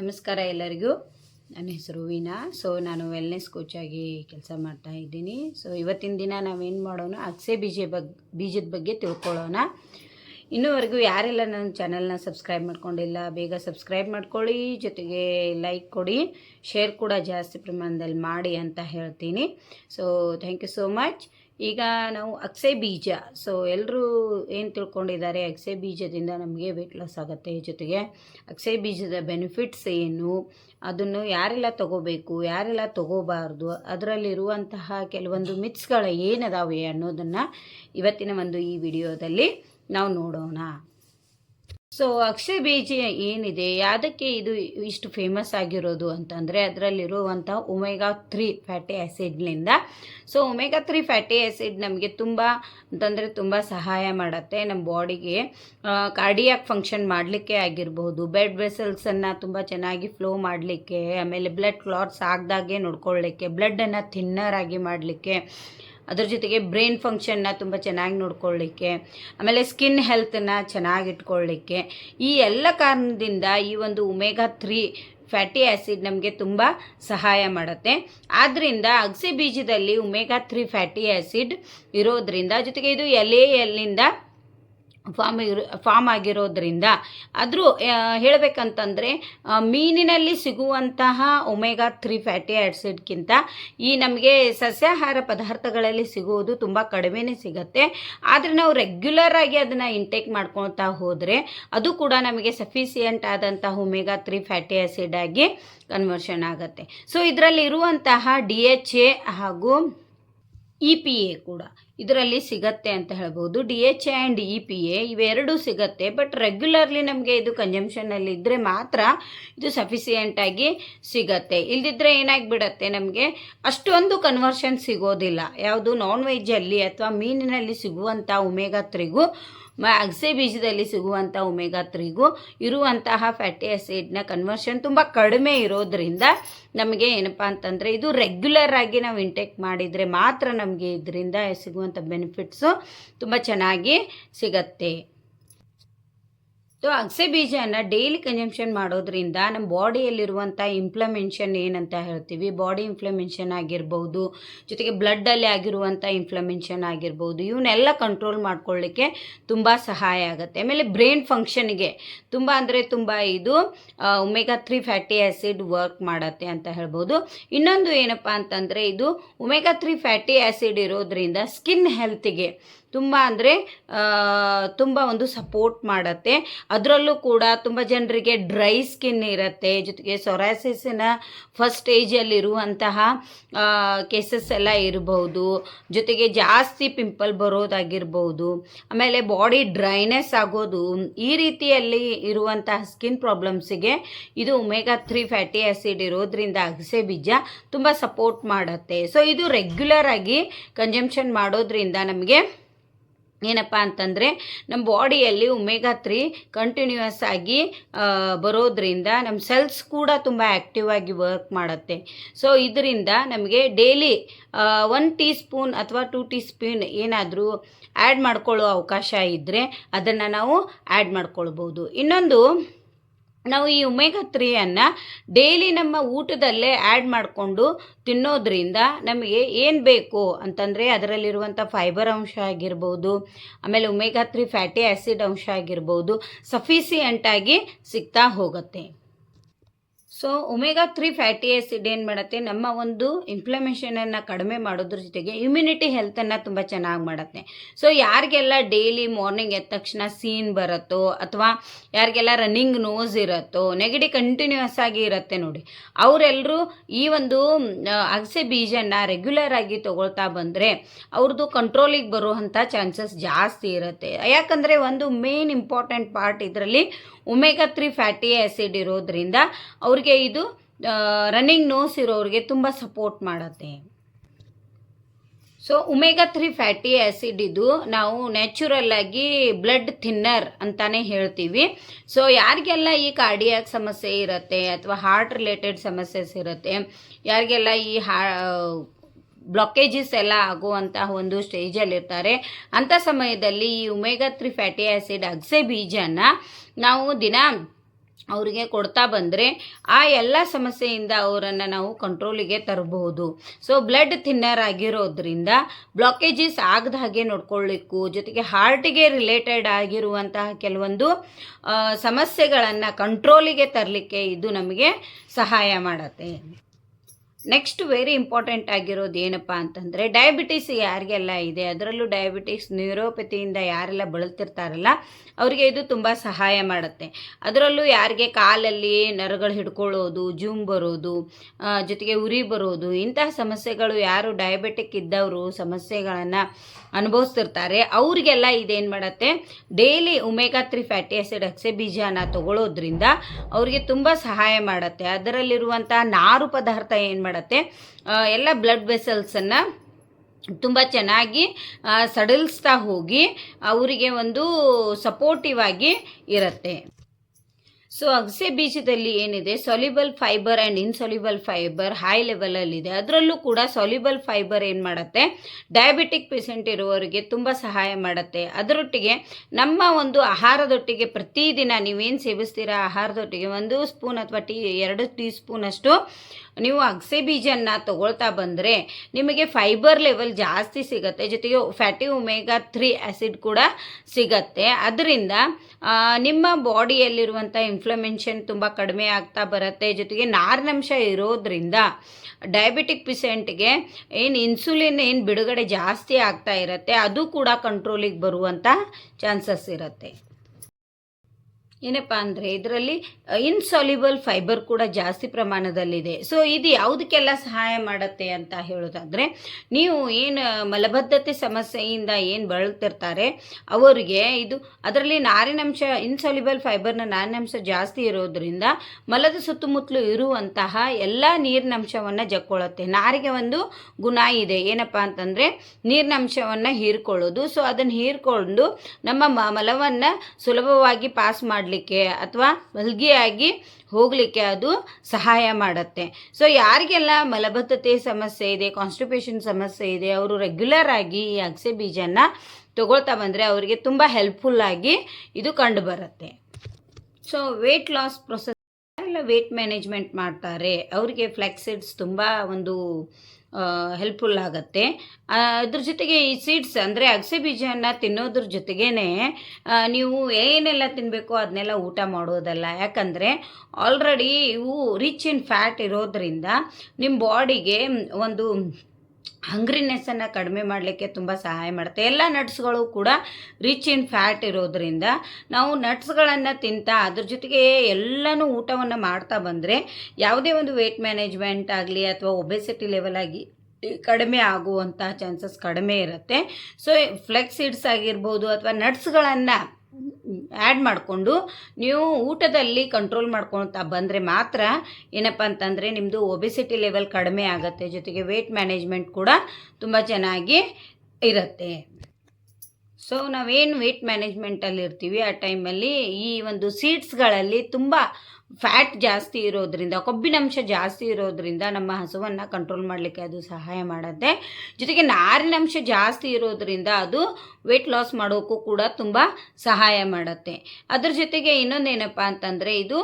ನಮಸ್ಕಾರ ಎಲ್ಲರಿಗೂ. ನನ್ನ ಹೆಸರು ವೀಣಾ. ಸೊ ನಾನು ವೆಲ್ನೆಸ್ ಕೋಚಾಗಿ ಕೆಲಸ ಮಾಡ್ತಾ ಇದ್ದೀನಿ. ಸೊ ಇವತ್ತಿನ ದಿನ ನಾವೇನು ಮಾಡೋಣ? ಅಗಸೆ ಬೀಜ ಬಗ್ಗೆ ಬೀಜದ ಬಗ್ಗೆ ತಿಳ್ಕೊಳ್ಳೋಣ. ಇನ್ನೂವರೆಗೂ ಯಾರೆಲ್ಲ ನನ್ನ ಚಾನಲ್ನ ಸಬ್ಸ್ಕ್ರೈಬ್ ಮಾಡ್ಕೊಂಡಿಲ್ಲ, ಬೇಗ ಸಬ್ಸ್ಕ್ರೈಬ್ ಮಾಡ್ಕೊಳ್ಳಿ. ಜೊತೆಗೆ ಲೈಕ್ ಕೊಡಿ ಶೇರ್ ಕೂಡ ಜಾಸ್ತಿ ಪ್ರಮಾಣದಲ್ಲಿ ಮಾಡಿ ಅಂತ ಹೇಳ್ತೀನಿ. So thank you so much ಈಗ ನಾವು ಅಕ್ಸೆ ಬೀಜ ಸೊ ಎಲ್ಲರೂ ಏನು ತಿಳ್ಕೊಂಡಿದ್ದಾರೆ, ಅಕ್ಸೆ ಬೀಜದಿಂದ ನಮಗೆ ವೆಯ್ಟ್ ಲಾಸ್ ಆಗುತ್ತೆ. ಜೊತೆಗೆ ಅಕ್ಸೆ ಬೀಜದ ಬೆನಿಫಿಟ್ಸ್ ಏನು, ಅದನ್ನು ಯಾರೆಲ್ಲ ತಗೋಬೇಕು, ಯಾರೆಲ್ಲ ತಗೋಬಾರ್ದು, ಅದರಲ್ಲಿರುವಂತಹ ಕೆಲವೊಂದು ಮಿತ್ಸ್ಗಳು ಏನದಾವೆ ಅನ್ನೋದನ್ನು ಇವತ್ತಿನ ಒಂದು ಈ ವಿಡಿಯೋದಲ್ಲಿ ನಾವು ನೋಡೋಣ. ಸೊ ಅಕ್ಷಯ ಬೀಜ ಏನಿದೆ? ಯಾವುದಕ್ಕೆ ಇದು ಇಷ್ಟು ಫೇಮಸ್ ಆಗಿರೋದು ಅಂತಂದರೆ ಅದರಲ್ಲಿರುವಂಥ omega three fatty ಆ್ಯಸಿಡ್ನಿಂದ so omega three fatty acid ನಮಗೆ ತುಂಬ ಅಂತಂದರೆ ತುಂಬ ಸಹಾಯ ಮಾಡುತ್ತೆ ನಮ್ಮ ಬಾಡಿಗೆ ಕಾರ್ಡಿಯಾಕ್ ಫಂಕ್ಷನ್ ಮಾಡಲಿಕ್ಕೆ ಆಗಿರ್ಬೋದು ಬೆಡ್ ವೆಸಲ್ಸನ್ನು ತುಂಬ ಚೆನ್ನಾಗಿ ಫ್ಲೋ ಮಾಡಲಿಕ್ಕೆ, ಆಮೇಲೆ ಬ್ಲಡ್ ಕ್ಲಾಟ್ಸ್ ಆಗದಾಗೆ ನೋಡ್ಕೊಳ್ಳಿಕ್ಕೆ ಬ್ಲಡ್ಡನ್ನು ಥಿನ್ನರ್ ಆಗಿ ಮಾಡಲಿಕ್ಕೆ. ಅದ್ರ ಜೊತೆಗೆ ಬ್ರೈನ್ ಫಂಕ್ಷನ್ನ ತುಂಬ ಚೆನ್ನಾಗಿ ನೋಡ್ಕೊಳ್ಳಿಕ್ಕೆ, ಆಮೇಲೆ ಸ್ಕಿನ್ ಹೆಲ್ತನ್ನು ಚೆನ್ನಾಗಿ ಇಟ್ಕೊಳ್ಳಿಕ್ಕೆ, ಈ ಎಲ್ಲ ಕಾರಣದಿಂದ ಈ ಒಂದು ಒಮೆಗಾ ತ್ರೀ ಫ್ಯಾಟಿ ಆ್ಯಸಿಡ್ ನಮಗೆ ತುಂಬ ಸಹಾಯ ಮಾಡುತ್ತೆ. ಆದ್ದರಿಂದ ಅಗಸೆ ಬೀಜದಲ್ಲಿ ಒಮೆಗಾ ತ್ರೀ ಫ್ಯಾಟಿ ಆ್ಯಸಿಡ್ ಇರೋದ್ರಿಂದ, ಜೊತೆಗೆ ಇದು ಎಲೆಯಲ್ಲಿಂದ ಫಾರ್ಮ್ ಇರೋ ಫಾರ್ಮ್ ಆಗಿರೋದ್ರಿಂದ. ಆದರೂ ಹೇಳಬೇಕಂತಂದರೆ ಮೀನಿನಲ್ಲಿ ಸಿಗುವಂತಹ ಒಮೆಗಾ ತ್ರೀ ಫ್ಯಾಟಿ ಆ್ಯಸಿಡ್ಗಿಂತ ಈ ನಮಗೆ ಸಸ್ಯಾಹಾರ ಪದಾರ್ಥಗಳಲ್ಲಿ ಸಿಗುವುದು ತುಂಬ ಕಡಿಮೆನೇ ಸಿಗುತ್ತೆ. ಆದರೆ ನಾವು ರೆಗ್ಯುಲರ್ ಆಗಿ ಅದನ್ನು ಇಂಟೇಕ್ ಮಾಡ್ಕೊಳ್ತಾ ಹೋದರೆ ಅದು ಕೂಡ ನಮಗೆ ಸಫಿಸಿಯೆಂಟ್ ಆದಂತಹ ಒಮೆಗಾ ತ್ರೀ ಫ್ಯಾಟಿ ಆ್ಯಸಿಡ್ ಆಗಿ ಕನ್ವರ್ಷನ್ ಆಗುತ್ತೆ. ಸೊ ಇದರಲ್ಲಿ ಇರುವಂತಹ ಡಿ ಎಚ್ ಎ ಹಾಗೂ ಇ ಪಿ ಎ ಕೂಡ. ಇದರಲ್ಲಿ ಸಿಗತ್ತೆ ಅಂತ ಹೇಳ್ಬೋದು. D H A and E P A ಇವೆರಡೂ ಸಿಗತ್ತೆ. ಬಟ್ ರೆಗ್ಯುಲರ್ಲಿ ನಮಗೆ ಇದು ಕನ್ಸಂಪ್ಷನಲ್ಲಿ ಇದ್ದರೆ ಮಾತ್ರ ಇದು ಸಫಿಸಿಯೆಂಟಾಗಿ ಸಿಗತ್ತೆ. ಇಲ್ದಿದ್ರೆ ಏನಾಗಿಬಿಡತ್ತೆ ನಮಗೆ? ಅಷ್ಟೊಂದು ಕನ್ವರ್ಷನ್ ಸಿಗೋದಿಲ್ಲ. ಯಾವುದು ನಾನ್ ವೆಜ್ಜಲ್ಲಿ ಅಥವಾ ಮೀನಿನಲ್ಲಿ ಸಿಗುವಂಥ ಉಮೇಗಾ ತ್ರಿಗೂ ಅಗಸೆ ಬೀಜದಲ್ಲಿ ಸಿಗುವಂಥ ಉಮೇಗಾ ತ್ರಿಗೂ ಇರುವಂತಹ ಫ್ಯಾಟಿ ಆ್ಯಸಿಡ್ನ ಕನ್ವರ್ಷನ್ ತುಂಬ ಕಡಿಮೆ ಇರೋದ್ರಿಂದ ನಮಗೆ ಏನಪ್ಪ ಅಂತಂದರೆ ಇದು ರೆಗ್ಯುಲರ್ ಆಗಿ ನಾವು ಇಂಟೇಕ್ ಮಾಡಿದರೆ ಮಾತ್ರ ನಮಗೆ ಇದರಿಂದ ಸಿಗುವಂಥ ಬೆನಿಫಿಟ್ಸು ತುಂಬ ಚೆನ್ನಾಗಿ ಸಿಗತ್ತೆ. ಸೊ ಅಗಸೆ ಬೀಜನ ಡೈಲಿ ಕನ್ಸಂಪ್ಷನ್ ಮಾಡೋದ್ರಿಂದ ನಮ್ಮ ಬಾಡಿಯಲ್ಲಿರುವಂಥ ಇಂಪ್ಲಮೆನ್ಷನ್ ಏನಂತ ಹೇಳ್ತೀವಿ? ಬಾಡಿ ಇನ್ಫ್ಲಮೆನ್ಷನ್ ಆಗಿರ್ಬೋದು, ಜೊತೆಗೆ ಬ್ಲಡ್ಡಲ್ಲಿ ಆಗಿರುವಂಥ ಇನ್ಫ್ಲಮೆನ್ಷನ್ ಆಗಿರ್ಬೋದು ಇವನ್ನೆಲ್ಲ ಕಂಟ್ರೋಲ್ ಮಾಡ್ಕೊಳ್ಳಿಕ್ಕೆ ತುಂಬ ಸಹಾಯ ಆಗುತ್ತೆ. ಆಮೇಲೆ ಬ್ರೈನ್ ಫಂಕ್ಷನ್ಗೆ ತುಂಬ ಅಂದರೆ ತುಂಬ ಇದು omega three fatty acid work ಮಾಡುತ್ತೆ ಅಂತ ಹೇಳ್ಬೋದು. ಇನ್ನೊಂದು ಏನಪ್ಪ ಅಂತಂದರೆ ಇದು ಒಮೆಗಾ ತ್ರೀ ಫ್ಯಾಟಿ ಆ್ಯಸಿಡ್ ಇರೋದ್ರಿಂದ ಸ್ಕಿನ್ ಹೆಲ್ತಿಗೆ ತುಂಬ ಅಂದರೆ ತುಂಬ ಒಂದು ಸಪೋರ್ಟ್ ಮಾಡುತ್ತೆ. ಅದರಲ್ಲೂ ಕೂಡ ತುಂಬ ಜನರಿಗೆ ಡ್ರೈ ಸ್ಕಿನ್ ಇರುತ್ತೆ. ಜೊತೆಗೆ ಸೊರಾಸಿಸಿನ ಫಸ್ಟ್ ಸ್ಟೇಜಲ್ಲಿರುವಂತಹ ಕೇಸಸ್ ಎಲ್ಲ ಇರಬಹುದು ಜೊತೆಗೆ ಜಾಸ್ತಿ ಪಿಂಪಲ್ ಬರೋದಾಗಿರ್ಬೋದು. ಆಮೇಲೆ ಬಾಡಿ ಡ್ರೈನೆಸ್ ಆಗೋದು, ಈ ರೀತಿಯಲ್ಲಿ ಇರುವಂತಹ ಸ್ಕಿನ್ ಪ್ರಾಬ್ಲಮ್ಸಿಗೆ ಇದು ಒಮೆಗಾ ತ್ರೀ ಫ್ಯಾಟಿ ಆ್ಯಸಿಡ್ ಇರೋದ್ರಿಂದ ಅಗಸೆ ಬೀಜ ತುಂಬ ಸಪೋರ್ಟ್ ಮಾಡುತ್ತೆ. ಸೊ ಇದು ರೆಗ್ಯುಲರ್ ಆಗಿ ಕನ್ಸಂಪ್ಷನ್ ಮಾಡೋದ್ರಿಂದ ನಮಗೆ ಏನಪ್ಪ ಅಂತಂದರೆ ನಮ್ಮ ಬಾಡಿಯಲ್ಲಿ ಉಮೇಗಾ ತ್ರೀ ಕಂಟಿನ್ಯೂಯಸ್ ಆಗಿ ಬರೋದ್ರಿಂದ ನಮ್ಮ ಸೆಲ್ಸ್ ಕೂಡ ತುಂಬ ಆ್ಯಕ್ಟಿವ್ ಆಗಿ ವರ್ಕ್ ಮಾಡುತ್ತೆ. ಸೊ, ಇದರಿಂದ ನಮಗೆ ಡೈಲಿ ಒನ್ ಟೀ ಸ್ಪೂನ್ ಅಥವಾ ಟೂ ಟೀ ಸ್ಪೂನ್ ಏನಾದರೂ ಆ್ಯಡ್ ಮಾಡ್ಕೊಳ್ಳೋ ಅವಕಾಶ ಇದ್ದರೆ ಅದನ್ನು ನಾವು ಆ್ಯಡ್ ಮಾಡ್ಕೊಳ್ಬೋದು. ಇನ್ನೊಂದು ನಾವು ಈ ಒಮೆಗಾ ತ್ರೀಯನ್ನು ಡೈಲಿ ನಮ್ಮ ಊಟದಲ್ಲೇ ಆ್ಯಡ್ ಮಾಡಿಕೊಂಡು ತಿನ್ನೋದ್ರಿಂದ ನಮಗೆ ಏನು ಬೇಕು ಅಂತಂದರೆ ಅದರಲ್ಲಿರುವಂಥ ಫೈಬರ್ ಅಂಶ ಆಗಿರ್ಬೋದು, ಆಮೇಲೆ ಒಮೆಗಾ ತ್ರೀ ಫ್ಯಾಟಿ ಆ್ಯಸಿಡ್ ಅಂಶ ಆಗಿರ್ಬೋದು ಸಫಿಸಿಯಂಟಾಗಿ ಸಿಗ್ತಾ ಹೋಗುತ್ತೆ. So omega three fatty acid ಏನು ಮಾಡುತ್ತೆ? ನಮ್ಮ ಒಂದು ಇನ್ಫ್ಲಮೇಷನನ್ನು ಕಡಿಮೆ ಮಾಡೋದ್ರ ಜೊತೆಗೆ ಇಮ್ಯುನಿಟಿ ಹೆಲ್ತನ್ನು ತುಂಬ ಚೆನ್ನಾಗಿ ಮಾಡುತ್ತೆ. ಸೊ ಯಾರಿಗೆಲ್ಲ ಡೈಲಿ ಮಾರ್ನಿಂಗ್ ಎದ್ದ ತಕ್ಷಣ ಸೀನ್ ಬರುತ್ತೋ, ಅಥವಾ ಯಾರಿಗೆಲ್ಲ ರನ್ನಿಂಗ್ ನೋಸ್ ಇರುತ್ತೋ ನೆಗಡಿ ಕಂಟಿನ್ಯೂಸ್ ಆಗಿ ಇರುತ್ತೆ ನೋಡಿ ಅವರೆಲ್ಲರೂ ಈ ಒಂದು ಅಗಸೆ ಬೀಜನ ರೆಗ್ಯುಲರ್ ಆಗಿ ತೊಗೊಳ್ತಾ ಬಂದರೆ ಅವ್ರದ್ದು ಕಂಟ್ರೋಲಿಗೆ ಬರುವಂಥ ಚಾನ್ಸಸ್ ಜಾಸ್ತಿ ಇರುತ್ತೆ. ಯಾಕಂದರೆ ಒಂದು ಮೇನ್ ಇಂಪಾರ್ಟೆಂಟ್ ಪಾರ್ಟ್ ಇದರಲ್ಲಿ ಒಮೆಗಾ ತ್ರೀ ಫ್ಯಾಟಿ ಆ್ಯಸಿಡ್ ಇರೋದ್ರಿಂದ ಅವ್ರಿಗೆ ಇದು ರನ್ನಿಂಗ್ ನೋಸ್ ಇರೋರಿಗೆ ತುಂಬ ಸಪೋರ್ಟ್ ಮಾಡುತ್ತೆ. So omega three fatty acid ಇದು ನಾವು ನ್ಯಾಚುರಲ್ ಆಗಿ ಬ್ಲಡ್ ಥಿನ್ನರ್ ಅಂತಾನೆ ಹೇಳ್ತೀವಿ. ಸೊ ಯಾರಿಗೆಲ್ಲ ಈ ಕಾರ್ಡಿಯಾಕ್ ಸಮಸ್ಯೆ ಇರುತ್ತೆ ಅಥವಾ ಹಾರ್ಟ್ ರಿಲೇಟೆಡ್ ಸಮಸ್ಯೆಸ್ ಇರುತ್ತೆ, ಯಾರಿಗೆಲ್ಲ ಈ ಹಾ ಬ್ಲಾಕೇಜಸ್ ಎಲ್ಲ ಆಗುವಂತಹ ಒಂದು ಸ್ಟೇಜಲ್ಲಿರ್ತಾರೆ ಅಂಥ ಸಮಯದಲ್ಲಿ ಈ ಉಮೇಗಾ ತ್ರೀ ಫ್ಯಾಟಿ ಆ್ಯಸಿಡ್ ಅಗಸೆ ಬೀಜನ ನಾವು ದಿನ ಅವರಿಗೆ ಕೊಡ್ತಾ ಬಂದರೆ ಆ ಎಲ್ಲ ಸಮಸ್ಯೆಯಿಂದ ಅವರನ್ನು ನಾವು ಕಂಟ್ರೋಲಿಗೆ ತರಬಹುದು. ಸೊ ಬ್ಲಡ್ ಥಿನ್ನರ್ ಆಗಿರೋದ್ರಿಂದ ಬ್ಲಾಕೇಜಸ್ ಆಗದ ಹಾಗೆ ನೋಡ್ಕೊಳ್ಳಿಕ್ಕೂ ಜೊತೆಗೆ ಹಾರ್ಟಿಗೆ ರಿಲೇಟೆಡ್ ಆಗಿರುವಂತಹ ಕೆಲವೊಂದು ಸಮಸ್ಯೆಗಳನ್ನು ಕಂಟ್ರೋಲಿಗೆ ತರಲಿಕ್ಕೆ ಇದು ನಮಗೆ ಸಹಾಯ ಮಾಡತ್ತೆ. ನೆಕ್ಸ್ಟ್ ವೆರಿ ಇಂಪಾರ್ಟೆಂಟ್ ಆಗಿರೋದು ಏನಪ್ಪ ಅಂತಂದರೆ ಡಯಾಬಿಟಿಸ್ ಯಾರಿಗೆಲ್ಲ ಇದೆ? ಅದರಲ್ಲೂ ಡಯಾಬಿಟಿಸ್ ನ್ಯೂರೋಪತಿಯಿಂದ ಯಾರೆಲ್ಲ ಬಳಲ್ತಿರ್ತಾರಲ್ಲ, ಅವರಿಗೆ ಇದು ತುಂಬ ಸಹಾಯ ಮಾಡುತ್ತೆ. ಅದರಲ್ಲೂ ಯಾರಿಗೆ ಕಾಲಲ್ಲಿ ನರಗಳು ಹಿಡ್ಕೊಳ್ಳೋದು, ಜೂಮ್ ಬರೋದು ಜೊತೆಗೆ ಉರಿ ಬರೋದು, ಇಂತಹ ಸಮಸ್ಯೆಗಳು ಯಾರು ಡಯಾಬಿಟಿಕ್ ಇದ್ದವರು ಸಮಸ್ಯೆಗಳನ್ನು ಅನುಭವಿಸ್ತಿರ್ತಾರೆ, ಅವರಿಗೆಲ್ಲ ಇದೇನು ಮಾಡುತ್ತೆ? Daily omega three fatty acid ಅಕ್ಸೆ ಬೀಜನ ತಗೊಳ್ಳೋದ್ರಿಂದ ಅವರಿಗೆ ತುಂಬ ಸಹಾಯ ಮಾಡುತ್ತೆ. ಅದರಲ್ಲಿರುವಂಥ ನಾರು ಪದಾರ್ಥ ಏನು ಮಾಡುತ್ತೆ. ಎಲ್ಲ ಬ್ಲಡ್ ವೆಸಲ್ಸನ್ನು ತುಂಬ ಚೆನ್ನಾಗಿ ಸಡಿಲಿಸ್ತಾ ಹೋಗಿ ಅವರಿಗೆ ಒಂದು ಸಪೋರ್ಟಿವ್ ಆಗಿ ಇರುತ್ತೆ. ಸೊ ಅಗಸೆ ಬೀಜದಲ್ಲಿ ಏನಿದೆ? Soluble fibre and insoluble fibre high ಲೆವೆಲಲ್ಲಿದೆ ಅದರಲ್ಲೂ ಕೂಡ ಸೊಲಿಬಲ್ ಫೈಬರ್ ಏನು ಮಾಡುತ್ತೆ? ಡಯಾಬಿಟಿಕ್ ಪೇಷಂಟ್ ಇರುವವರಿಗೆ ತುಂಬ ಸಹಾಯ ಮಾಡುತ್ತೆ. ಅದರೊಟ್ಟಿಗೆ ನಮ್ಮ ಒಂದು ಆಹಾರದೊಟ್ಟಿಗೆ ಪ್ರತಿದಿನ ನೀವೇನು ಸೇವಿಸ್ತೀರಾ? ಆಹಾರದೊಟ್ಟಿಗೆ ಒಂದು ಸ್ಪೂನ್ ಅಥವಾ ಟೀ, ಎರಡು ಟೀ ಸ್ಪೂನಷ್ಟು ನೀವು ಅಗಸೆ ಬೀಜನ ತಗೊಳ್ತಾ ಬಂದರೆ ನಿಮಗೆ ಫೈಬರ್ ಲೆವೆಲ್ ಜಾಸ್ತಿ ಸಿಗುತ್ತೆ. ಜೊತೆಗೆ ಫ್ಯಾಟಿ ಒಮೆಗಾ ತ್ರೀ ಆ್ಯಸಿಡ್ ಕೂಡ ಸಿಗತ್ತೆ. ಅದರಿಂದ ನಿಮ್ಮ ಬಾಡಿಯಲ್ಲಿರುವಂಥ ಇನ್ಫ್ಲಮೆನ್ಷನ್ ತುಂಬ ಕಡಿಮೆ ಆಗ್ತಾ ಬರುತ್ತೆ. ಜೊತೆಗೆ ನಾರಿನಂಶ ಇರೋದ್ರಿಂದ ಡಯಾಬಿಟಿಕ್ ಪೇಷಂಟ್ಗೆ ಏನು ಇನ್ಸುಲಿನ್ ಏನು ಬಿಡುಗಡೆ ಜಾಸ್ತಿ ಆಗ್ತಾ ಇರುತ್ತೆ, ಅದು ಕೂಡ ಕಂಟ್ರೋಲಿಗೆ ಬರುವಂಥ ಚಾನ್ಸಸ್ ಇರುತ್ತೆ. ಏನಪ್ಪ ಅಂದರೆ ಇದರಲ್ಲಿ ಇನ್ಸಾಲ್ಯುಬಲ್ ಫೈಬರ್ ಕೂಡ ಜಾಸ್ತಿ ಪ್ರಮಾಣದಲ್ಲಿದೆ. ಸೊ ಇದು ಯಾವುದಕ್ಕೆಲ್ಲ ಸಹಾಯ ಮಾಡುತ್ತೆ ಅಂತ ಹೇಳೋದಾದರೆ, ನೀವು ಏನು ಮಲಬದ್ಧತೆ ಸಮಸ್ಯೆಯಿಂದ ಏನು ಬಳಲ್ತಿರ್ತಾರೆ, ಅವರಿಗೆ ಇದು, ಅದರಲ್ಲಿ ನಾರಿನಂಶ ಇನ್ಸಾಲ್ಯುಬಲ್ ಫೈಬರ್ನ ನಾರಿನಂಶ ಜಾಸ್ತಿ ಇರೋದ್ರಿಂದ ಮಲದ ಸುತ್ತಮುತ್ತಲು ಇರುವಂತಹ ಎಲ್ಲ ನೀರಿನಂಶವನ್ನು ಜಕ್ಕೊಳ್ಳುತ್ತೆ ನಾರಿಗೆ ಒಂದು ಗುಣ ಇದೆ. ಏನಪ್ಪ ಅಂತಂದರೆ, ನೀರಿನಂಶವನ್ನು ಹೀರ್ಕೊಳ್ಳೋದು. ಸೊ ಅದನ್ನು ಹೀರ್ಕೊಂಡು ನಮ್ಮ ಮಲವನ್ನು ಸುಲಭವಾಗಿ ಪಾಸ್ ಮಾಡಲಿಕ್ಕೆ ಅಥವಾ ಮಲ್ಗಿಯಾಗಿ ಹೋಗಲಿಕ್ಕೆ ಅದು ಸಹಾಯ ಮಾಡುತ್ತೆ. ಸೊ ಯಾರಿಗೆಲ್ಲ ಮಲಬದ್ಧತೆ ಸಮಸ್ಯೆ ಇದೆ ಕಾನ್ಸ್ಟಿಪೇಷನ್ ಸಮಸ್ಯೆ ಇದೆ, ಅವರು ರೆಗ್ಯುಲರ್ ಆಗಿ ಈ ಅಗಸೆ ಬೀಜನ ತಗೊಳ್ತಾ ಬಂದರೆ ಅವರಿಗೆ ತುಂಬ ಹೆಲ್ಪ್ಫುಲ್ಲಾಗಿ ಇದು ಕಂಡು ಬರುತ್ತೆ ಸೊ ವೆಯ್ಟ್ ಲಾಸ್ ಪ್ರೊಸೆಸ್ ಎಲ್ಲ ವೇಟ್ ಮ್ಯಾನೇಜ್ಮೆಂಟ್ ಮಾಡ್ತಾರೆ, ಅವರಿಗೆ ಫ್ಲೆಕ್ಸಿಡ್ಸ್ ತುಂಬ ಒಂದು ಹೆಲ್ಪ್ಫುಲ್ ಆಗುತ್ತೆ. ಅದ್ರ ಜೊತೆಗೆ ಈ ಸೀಡ್ಸ್ ಅಂದರೆ ಅಗಸೆ ಬೀಜನ ತಿನ್ನೋದ್ರ ಜೊತೆಗೇ ನೀವು ಏನೆಲ್ಲ ತಿನ್ನಬೇಕು ಅದನ್ನೆಲ್ಲ ಊಟ ಮಾಡೋದಲ್ಲ. ಯಾಕಂದರೆ ಆಲ್ರೆಡಿ ಇವು ರಿಚ್ ಇನ್ ಫ್ಯಾಟ್ ಇರೋದ್ರಿಂದ ನಿಮ್ಮ ಬಾಡಿಗೆ ಒಂದು ಹಂಗ್ರಿನೆಸ್ಸನ್ನು ಕಡಿಮೆ ಮಾಡಲಿಕ್ಕೆ ತುಂಬ ಸಹಾಯ ಮಾಡುತ್ತೆ. ಎಲ್ಲ ನಟ್ಸ್ಗಳು ಕೂಡ ರಿಚ್ ಇನ್ ಫ್ಯಾಟ್ ಇರೋದ್ರಿಂದ ನಾವು ನಟ್ಸ್ಗಳನ್ನು ತಿಂತಾ ಅದ್ರ ಜೊತೆಗೆ ಎಲ್ಲನೂ ಊಟವನ್ನು ಮಾಡ್ತಾ ಬಂದರೆ ಯಾವುದೇ ಒಂದು ವೆಯ್ಟ್ ಮ್ಯಾನೇಜ್ಮೆಂಟ್ ಆಗಲಿ ಅಥವಾ ಒಬೆಸಿಟಿ ಲೆವೆಲ್ ಆಗಿ ಕಡಿಮೆ ಆಗುವಂಥ ಚಾನ್ಸಸ್ ಕಡಿಮೆ ಇರುತ್ತೆ. ಸೊ ಫ್ಲೆಕ್ಸ್ ಸೀಡ್ಸ್ ಆಗಿರ್ಬೋದು ಅಥವಾ ನಟ್ಸ್ಗಳನ್ನು ಆ್ಯಡ್ ಮಾಡಿಕೊಂಡು ನೀವು ಊಟದಲ್ಲಿ ಕಂಟ್ರೋಲ್ ಮಾಡ್ಕೊಳ್ತಾ ಬಂದರೆ ಮಾತ್ರ ಏನಪ್ಪ ಅಂತಂದರೆ ನಿಮ್ಮದು ಒಬೆಸಿಟಿ ಲೆವೆಲ್ ಕಡಿಮೆ ಆಗುತ್ತೆ. ಜೊತೆಗೆ ವೆಯ್ಟ್ ಮ್ಯಾನೇಜ್ಮೆಂಟ್ ಕೂಡ ತುಂಬ ಚೆನ್ನಾಗಿ ಇರುತ್ತೆ. ಸೊ ನಾವೇನು ವೆಯ್ಟ್ ಮ್ಯಾನೇಜ್ಮೆಂಟಲ್ಲಿ ಇರ್ತೀವಿ ಆ ಟೈಮಲ್ಲಿ ಈ ಒಂದು ಸೀಡ್ಸ್ಗಳಲ್ಲಿ ತುಂಬ ಫ್ಯಾಟ್ ಜಾಸ್ತಿ ಇರೋದ್ರಿಂದ, ಕೊಬ್ಬಿನಂಶ ಜಾಸ್ತಿ ಇರೋದ್ರಿಂದ ನಮ್ಮ ಹಸುವನ್ನು ಕಂಟ್ರೋಲ್ ಮಾಡಲಿಕ್ಕೆ ಅದು ಸಹಾಯ ಮಾಡುತ್ತೆ. ಜೊತೆಗೆ ನಾರಿನಂಶ ಜಾಸ್ತಿ ಇರೋದ್ರಿಂದ ಅದು ವೆಯ್ಟ್ ಲಾಸ್ ಮಾಡೋಕ್ಕೂ ಕೂಡ ತುಂಬ ಸಹಾಯ ಮಾಡುತ್ತೆ. ಅದ್ರ ಜೊತೆಗೆ ಇನ್ನೊಂದೇನಪ್ಪ ಅಂತಂದರೆ ಇದು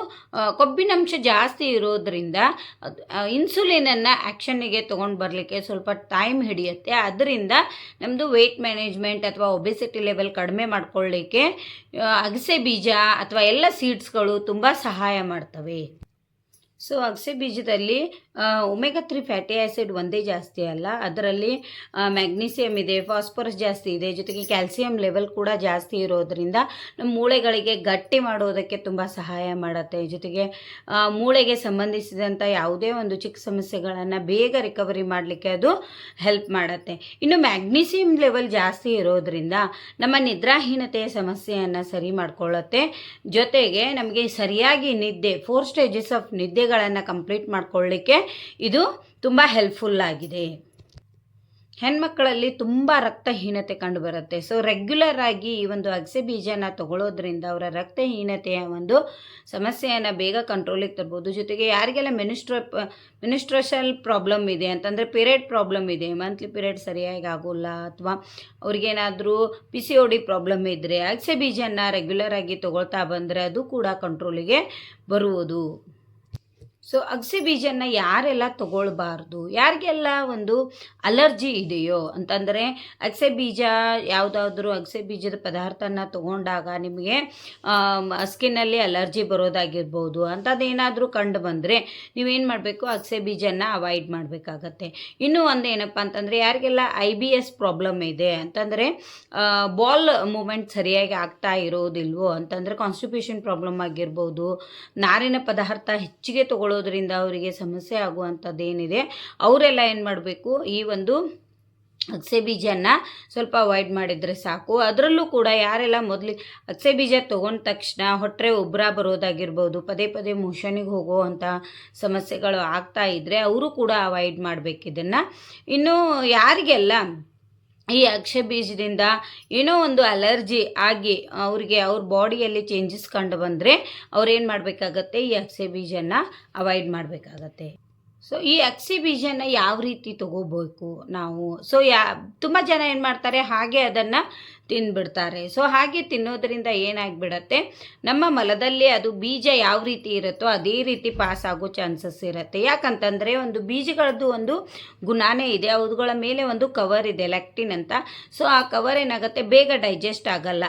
ಕೊಬ್ಬಿನಂಶ ಜಾಸ್ತಿ ಇರೋದ್ರಿಂದ ಇನ್ಸುಲಿನನ್ನು ಆ್ಯಕ್ಷನ್ನಿಗೆ ತೊಗೊಂಡು ಬರಲಿಕ್ಕೆ ಸ್ವಲ್ಪ ಟೈಮ್ ಹಿಡಿಯುತ್ತೆ. ಅದರಿಂದ ನಮ್ಮದು ವೆಯ್ಟ್ ಮ್ಯಾನೇಜ್ಮೆಂಟ್ ಅಥವಾ ಒಬೆಸಿಟಿ ಲೆವೆಲ್ ಕಡಿಮೆ ಮಾಡ್ಕೊಳ್ಳಿಕ್ಕೆ ಅಗಸೆ ಬೀಜ ಅಥವಾ ಎಲ್ಲ ಸೀಡ್ಸ್ಗಳು ತುಂಬ ಸಹಾಯ ಮಾಡ್ತವೆ. ಸೊ ಅಗಸೆ ಬೀಜದಲ್ಲಿ ಒಮೆಗಾ ತ್ರೀ ಫ್ಯಾಟಿ ಆ್ಯಸಿಡ್ ಒಂದೇ ಜಾಸ್ತಿ ಅಲ್ಲ. ಅದರಲ್ಲಿ ಮ್ಯಾಗ್ನೀಸಿಯಮ್ ಇದೆ ಫಾಸ್ಫರಸ್ ಜಾಸ್ತಿ ಇದೆ, ಜೊತೆಗೆ ಕ್ಯಾಲ್ಸಿಯಂ ಲೆವೆಲ್ ಕೂಡ ಜಾಸ್ತಿ ಇರೋದರಿಂದ ನಮ್ಮ ಮೂಳೆಗಳಿಗೆ ಗಟ್ಟಿ ಮಾಡೋದಕ್ಕೆ ತುಂಬ ಸಹಾಯ ಮಾಡುತ್ತೆ. ಜೊತೆಗೆ ಮೂಳೆಗೆ ಸಂಬಂಧಿಸಿದಂಥ ಯಾವುದೇ ಒಂದು ಚಿಕ್ಕ ಸಮಸ್ಯೆಗಳನ್ನು ಬೇಗ ರಿಕವರಿ ಮಾಡಲಿಕ್ಕೆ ಅದು ಹೆಲ್ಪ್ ಮಾಡುತ್ತೆ. ಇನ್ನು ಮ್ಯಾಗ್ನೀಸಿಯಂ ಲೆವೆಲ್ ಜಾಸ್ತಿ ಇರೋದರಿಂದ ನಮ್ಮ ನಿದ್ರಾಹೀನತೆಯ ಸಮಸ್ಯೆಯನ್ನು ಸರಿ ಮಾಡಿಕೊಳ್ಳುತ್ತೆ. ಜೊತೆಗೆ ನಮಗೆ ಸರಿಯಾಗಿ ನಿದ್ದೆ ಫೋರ್ ಸ್ಟೇಜಸ್ ಆಫ್ ನಿದ್ದೆಗಳನ್ನು ಕಂಪ್ಲೀಟ್ ಮಾಡ್ಕೊಳ್ಳಿಕ್ಕೆ ಇದು ತುಂಬ ಹೆಲ್ಪ್ಫುಲ್ ಆಗಿದೆ. ಹೆಣ್ಮಕ್ಕಳಲ್ಲಿ ತುಂಬ ರಕ್ತಹೀನತೆ ಕಂಡುಬರುತ್ತೆ ಸೊ ರೆಗ್ಯುಲರ್ ಆಗಿ ಈ ಒಂದು ಅಗಸೆ ಬೀಜನ ತಗೊಳ್ಳೋದ್ರಿಂದ ಅವರ ರಕ್ತಹೀನತೆಯ ಒಂದು ಸಮಸ್ಯೆಯನ್ನು ಬೇಗ ಕಂಟ್ರೋಲಿಗೆ ತರ್ಬೋದು. ಜೊತೆಗೆ ಯಾರಿಗೆಲ್ಲ ಮೆನಿಸ್ಟ್ರ ಮೆನಿಸ್ಟ್ರೇಷಲ್ ಪ್ರಾಬ್ಲಮ್ ಇದೆ ಅಂತಂದರೆ ಪೀರಿಯಡ್ ಪ್ರಾಬ್ಲಮ್ ಇದೆ ಮಂತ್ಲಿ ಪೀರಿಯಡ್ ಸರಿಯಾಗಿ ಆಗೋಲ್ಲ ಅಥವಾ ಅವ್ರಿಗೇನಾದರೂ P C O D problem ಇದ್ದರೆ ಅಗಸೆ ಬೀಜನ ರೆಗ್ಯುಲರ್ ಆಗಿ ತಗೊಳ್ತಾ ಬಂದರೆ ಅದು ಕೂಡ ಕಂಟ್ರೋಲಿಗೆ ಬರುವುದು. ಸೊ ಅಗಸೆ ಬೀಜನ ಯಾರೆಲ್ಲ ತಗೊಳ್ಬಾರ್ದು? ಯಾರಿಗೆಲ್ಲ ಒಂದು ಅಲರ್ಜಿ ಇದೆಯೋ? ಅಂತಂದರೆ ಅಗಸೆ ಬೀಜ ಯಾವುದಾದ್ರೂ ಅಗಸೆ ಬೀಜದ ಪದಾರ್ಥನ ತಗೊಂಡಾಗ ನಿಮಗೆ ಸ್ಕಿನ್ನಲ್ಲಿ ಅಲರ್ಜಿ ಬರೋದಾಗಿರ್ಬೋದು. ಅಂಥದ್ದೇನಾದರೂ ಕಂಡು ಬಂದರೆ ನೀವೇನು ಮಾಡಬೇಕು? ಅಗಸೆ ಬೀಜನ ಅವಾಯ್ಡ್ ಮಾಡಬೇಕಾಗತ್ತೆ. ಇನ್ನೂ ಒಂದು ಏನಪ್ಪ ಅಂತಂದರೆ, ಯಾರಿಗೆಲ್ಲ ಐ ಬಿ ಎಸ್ ಪ್ರಾಬ್ಲಮ್ ಇದೆ? ಅಂತಂದರೆ ಬಾಲ್ ಮೂಮೆಂಟ್ ಸರಿಯಾಗಿ ಆಗ್ತಾ ಇರೋದಿಲ್ವೋ? ಅಂತಂದರೆ ಕಾನ್ಸ್ಟಿಪೇಷನ್ ಪ್ರಾಬ್ಲಮ್ ಆಗಿರ್ಬೋದು. ನಾರಿನ ಪದಾರ್ಥ ಹೆಚ್ಚಿಗೆ ತಗೊಳ್ಳೋದ್ರಿಂದ ಅವರಿಗೆ ಸಮಸ್ಯೆ ಆಗುವಂಥದ್ದು ಏನಿದೆ ಅವರೆಲ್ಲ ಏನು ಮಾಡಬೇಕು, ಈ ಒಂದು ಅಗಸೆ ಬೀಜನ ಸ್ವಲ್ಪ ಅವಾಯ್ಡ್ ಮಾಡಿದರೆ ಸಾಕು. ಅದರಲ್ಲೂ ಕೂಡ ಯಾರೆಲ್ಲ ಮೊದಲು ಅಗಸೆ ಬೀಜ ತೊಗೊಂಡ ತಕ್ಷಣ ಹೊಟ್ಟೆ ಉಬ್ಬರ ಬರೋದಾಗಿರ್ಬೋದು, ಪದೇ ಪದೇ ಮೋಷನಿಗೆ ಹೋಗುವಂಥ ಸಮಸ್ಯೆಗಳು ಆಗ್ತಾ ಇದ್ದರೆ ಅವರು ಕೂಡ ಅವಾಯ್ಡ್ ಮಾಡಬೇಕು ಇದನ್ನು. ಇನ್ನು ಯಾರಿಗೆಲ್ಲ ಈ ಅಕ್ಷೆ ಬೀಜದಿಂದ ಏನೋ ಒಂದು ಅಲರ್ಜಿ ಆಗಿ ಅವ್ರಿಗೆ ಅವ್ರ ಬಾಡಿಯಲ್ಲಿ ಚೇಂಜಸ್ ಕಂಡು ಬಂದರೆ ಅವ್ರೇನು ಮಾಡಬೇಕಾಗತ್ತೆ? ಈ ಅಕ್ಷೆ ಬೀಜನ ಅವಾಯ್ಡ್ ಮಾಡಬೇಕಾಗತ್ತೆ. ಸೊ ಈ ಅಕ್ಷಿ ಬೀಜನ ಯಾವ ರೀತಿ ತಗೋಬೇಕು ನಾವು? ಸೊ ಯಾ, ತುಂಬ ಜನ ಏನು ಮಾಡ್ತಾರೆ, ಹಾಗೆ ಅದನ್ನು ತಿಂದ್ಬಿಡ್ತಾರೆ ಸೊ ಹಾಗೆ ತಿನ್ನೋದ್ರಿಂದ ಏನಾಗ್ಬಿಡತ್ತೆ? ನಮ್ಮ ಮಲದಲ್ಲಿ ಅದು ಬೀಜ ಯಾವ ರೀತಿ ಇರುತ್ತೋ ಅದೇ ರೀತಿ ಪಾಸ್ ಆಗೋ ಚಾನ್ಸಸ್ ಇರುತ್ತೆ. ಯಾಕಂತಂದರೆ ಒಂದು ಬೀಜಗಳದ್ದು ಒಂದು ಗುಣಾನೇ ಇದೆ. ಅವುಗಳ ಮೇಲೆ ಒಂದು ಕವರ್ ಇದೆ ಲ್ಯಾಕ್ಟಿನ್ ಅಂತ. ಸೊ ಆ ಕವರ್ ಏನಾಗುತ್ತೆ? ಬೇಗ ಡೈಜೆಸ್ಟ್ ಆಗಲ್ಲ.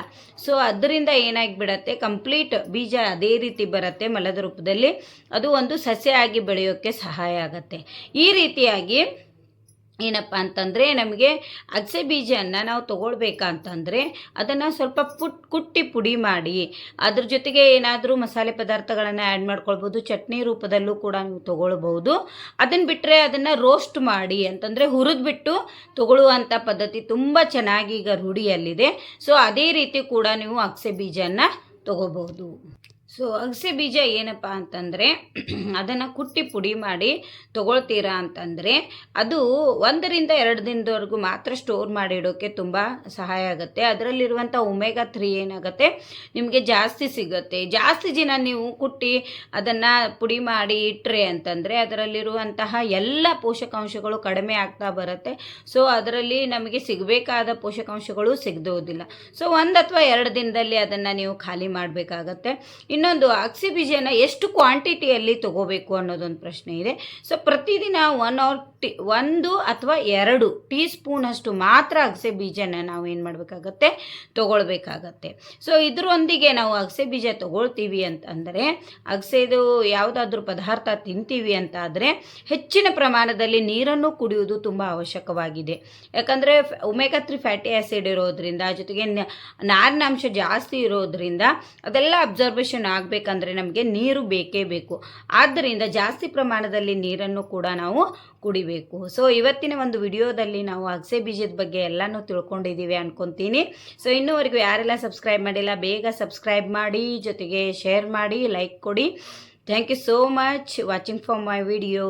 ಸೊ ಅದರಿಂದ ಏನಾಗಿಬಿಡತ್ತೆ? ಕಂಪ್ಲೀಟ್ ಬೀಜ ಅದೇ ರೀತಿ ಬರುತ್ತೆ ಮಲದ ರೂಪದಲ್ಲಿ. ಅದು ಒಂದು ಸಸ್ಯ ಆಗಿ ಬೆಳೆಯೋಕ್ಕೆ ಸಹಾಯ ಆಗುತ್ತೆ. ಈ ರೀತಿಯಾಗಿ ಏನಪ್ಪ ಅಂತಂದರೆ ನಮಗೆ ಅಗಸೆ ಬೀಜನ ನಾವು ತೊಗೊಳ್ಬೇಕಂತಂದರೆ ಅದನ್ನು ಸ್ವಲ್ಪ ಪುಟ್, ಕುಟ್ಟಿ ಪುಡಿ ಮಾಡಿ, ಅದ್ರ ಜೊತೆಗೆ ಏನಾದರೂ ಮಸಾಲೆ ಪದಾರ್ಥಗಳನ್ನು ಆ್ಯಡ್ ಮಾಡ್ಕೊಳ್ಬೋದು, ಚಟ್ನಿ ರೂಪದಲ್ಲೂ ಕೂಡ ನೀವು ತೊಗೊಳ್ಬೋದು ಅದನ್ನು ಬಿಟ್ಟರೆ ಅದನ್ನು ರೋಸ್ಟ್ ಮಾಡಿ ಅಂತಂದರೆ ಹುರಿದ್ಬಿಟ್ಟು ತೊಗೊಳ್ಳುವಂಥ ಪದ್ಧತಿ ತುಂಬ ಚೆನ್ನಾಗಿ ಈಗ ರೂಢಿಯಲ್ಲಿದೆ. ಸೊ ಅದೇ ರೀತಿ ಕೂಡ ನೀವು ಅಗಸೆ ಬೀಜನ ತೊಗೋಬಹುದು ಸೊ ಅಗಸೆ ಬೀಜ ಏನಪ್ಪ ಅಂತಂದರೆ, ಅದನ್ನು ಕುಟ್ಟಿ ಪುಡಿ ಮಾಡಿ ತೊಗೊಳ್ತೀರಾ ಅಂತಂದರೆ, ಅದು ಒಂದರಿಂದ ಎರಡು ದಿನದವರೆಗೂ ಮಾತ್ರ ಸ್ಟೋರ್ ಮಾಡಿಡೋಕ್ಕೆ ತುಂಬ ಸಹಾಯ ಆಗುತ್ತೆ. ಅದರಲ್ಲಿರುವಂಥ ಒಮೆಗಾ ತ್ರೀ ಏನಾಗುತ್ತೆ? ನಿಮಗೆ ಜಾಸ್ತಿ ಸಿಗುತ್ತೆ. ಜಾಸ್ತಿ ದಿನ ನೀವು ಕುಟ್ಟಿ ಅದನ್ನು ಪುಡಿ ಮಾಡಿ ಇಟ್ಟರೆ ಅಂತಂದರೆ, ಅದರಲ್ಲಿರುವಂತಹ ಎಲ್ಲ ಪೋಷಕಾಂಶಗಳು ಕಡಿಮೆ ಆಗ್ತಾ ಬರುತ್ತೆ. ಸೊ ಅದರಲ್ಲಿ ನಮಗೆ ಸಿಗಬೇಕಾದ ಪೋಷಕಾಂಶಗಳು ಸಿಗದೋದಿಲ್ಲ. ಸೊ ಒಂದು ಅಥವಾ ಎರಡು ದಿನದಲ್ಲಿ ಅದನ್ನು ನೀವು ಖಾಲಿ ಮಾಡಬೇಕಾಗತ್ತೆ. ಇನ್ನೊಂದು ಅಗಸೆ ಬೀಜನ ಎಷ್ಟು ಕ್ವಾಂಟಿಟಿಯಲ್ಲಿ ತಗೋಬೇಕು ಅನ್ನೋದೊಂದು ಪ್ರಶ್ನೆ ಇದೆ. ಸೊ ಪ್ರತಿದಿನ ಒನ್ ಆರ್ ಟಿ ಒಂದು ಅಥವಾ ಎರಡು ಟೀ ಸ್ಪೂನಷ್ಟು ಮಾತ್ರ ಅಗಸೆ ಬೀಜನ ನಾವು ಏನು ಮಾಡಬೇಕಾಗತ್ತೆ? ತೊಗೊಳ್ಬೇಕಾಗತ್ತೆ. ಸೊ ಇದರೊಂದಿಗೆ ನಾವು ಅಗಸೆ ಬೀಜ ತೊಗೊಳ್ತೀವಿ ಅಂತಂದರೆ ಅಗಸೆದು ಯಾವುದಾದ್ರೂ ಪದಾರ್ಥ ತಿಂತೀವಿ ಅಂತ ಆದರೆ, ಹೆಚ್ಚಿನ ಪ್ರಮಾಣದಲ್ಲಿ ನೀರನ್ನು ಕುಡಿಯುವುದು ತುಂಬ ಅವಶ್ಯಕವಾಗಿದೆ. ಯಾಕಂದರೆ ಒಮೆಗಾ ತ್ರೀ ಫ್ಯಾಟಿ ಆ್ಯಸಿಡ್ ಇರೋದ್ರಿಂದ, ಜೊತೆಗೆ ನಾರಿನಾಂಶ ಜಾಸ್ತಿ ಇರೋದ್ರಿಂದ, ಅದೆಲ್ಲ ಅಬ್ಸರ್ವೇಷನ್ ಆಗಬೇಕಂದ್ರೆ ನಮಗೆ ನೀರು ಬೇಕೇ ಬೇಕು. ಆದ್ದರಿಂದ ಜಾಸ್ತಿ ಪ್ರಮಾಣದಲ್ಲಿ ನೀರನ್ನು ಕೂಡ ನಾವು ಕುಡಿಬೇಕು. ಸೊ ಇವತ್ತಿನ ಒಂದು ವಿಡಿಯೋದಲ್ಲಿ ನಾವು ಅಗಸೆ ಬೀಜದ ಬಗ್ಗೆ ಎಲ್ಲನೂ ತಿಳ್ಕೊಂಡಿದ್ದೀವಿ ಅನ್ಕೊತೀನಿ. ಸೊ ಇನ್ನೂವರೆಗೂ ಯಾರೆಲ್ಲ ಸಬ್ಸ್ಕ್ರೈಬ್ ಮಾಡಿಲ್ಲ, ಬೇಗ ಸಬ್ಸ್ಕ್ರೈಬ್ ಮಾಡಿ, ಜೊತೆಗೆ ಶೇರ್ ಮಾಡಿ ಲೈಕ್ ಕೊಡಿ. Thank you so much watching for my video